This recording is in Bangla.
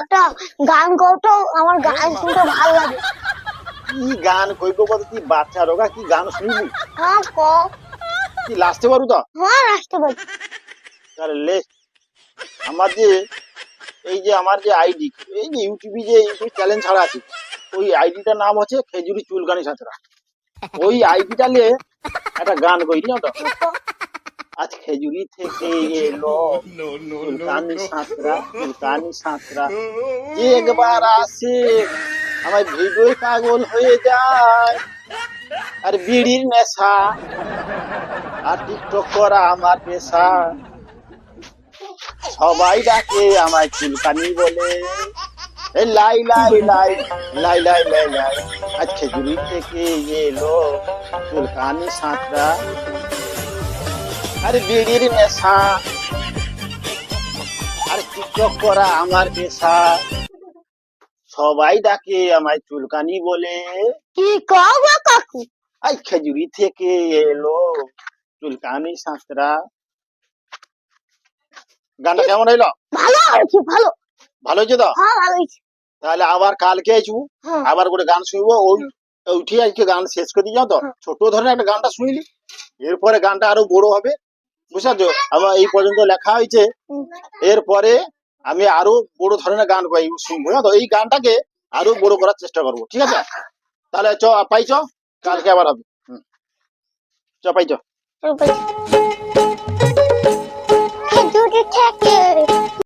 একটা গান করতো আমার গান শুনতে ভালো লাগে। কি গান কইব কত কি বাচ্চা রোগা কি গান শুনবি? হ্যাঁ ক। কি লাস্টে পারু তো? হ্যাঁ রাষ্ট্রপতি তাহলে লে আমার যে এই যে আমার যে আইডি এই যে ইউটিউবে যে ইউটিউব চ্যানেল ছাড়া আছে ওই আইডিটার নাম হচ্ছে খেজুরি চুলকানি সাঁতরা। ওই আইডিটা নিয়ে একটা গান কই না তো? আজ খেজুরি থেকে এলো চুলকানি সাঁতরা চুলকানি সাঁতরা। যে একবার আসে আমার ভিডিও পাগল হয়ে যায়। আর বিড়ির নেশা আর টিকটক করা আমার পেশা। সবাই ডাকে আমায় চুলকানি বলে। লাই লাই লাই লাই লাই লাই লাই। আজ খেজুরি থেকে এলো চুলকানি সাঁতরা। আরে বিড়ির নেশা। আর টিকটক করা আমার পেশা। সবাই ডাকে আমায় চুলকানি বলে। কি কও কাকু? আই খেজুরি থেকে এলো চুলকানি সাঁতরা। গানটা কেমন হইল? ভালো হয়েছে ভালো। ভালো হয়েছে তো? হ্যাঁ ভালো হয়েছে। তাহলে আবার কালকে আসব হ্যাঁ। আবার করে গান শুনব? ওই উঠে আজকে গান শেষ করে দিয়ে যাও তো ছোট ধরনের একটা গানটা শুনলি? এরপরে গানটা আরও বড় হবে। বুঝতে পারছ আমার এই পর্যন্ত লেখা হয়েছে। এরপরে আমি আরও বড় ধরনের গান গাই জানো তো এই গানটাকে আরও বড় করার চেষ্টা করব, ঠিক আছে? তাহলে চ, পাইছ? কালকে আবার হবে। চ পাইছ।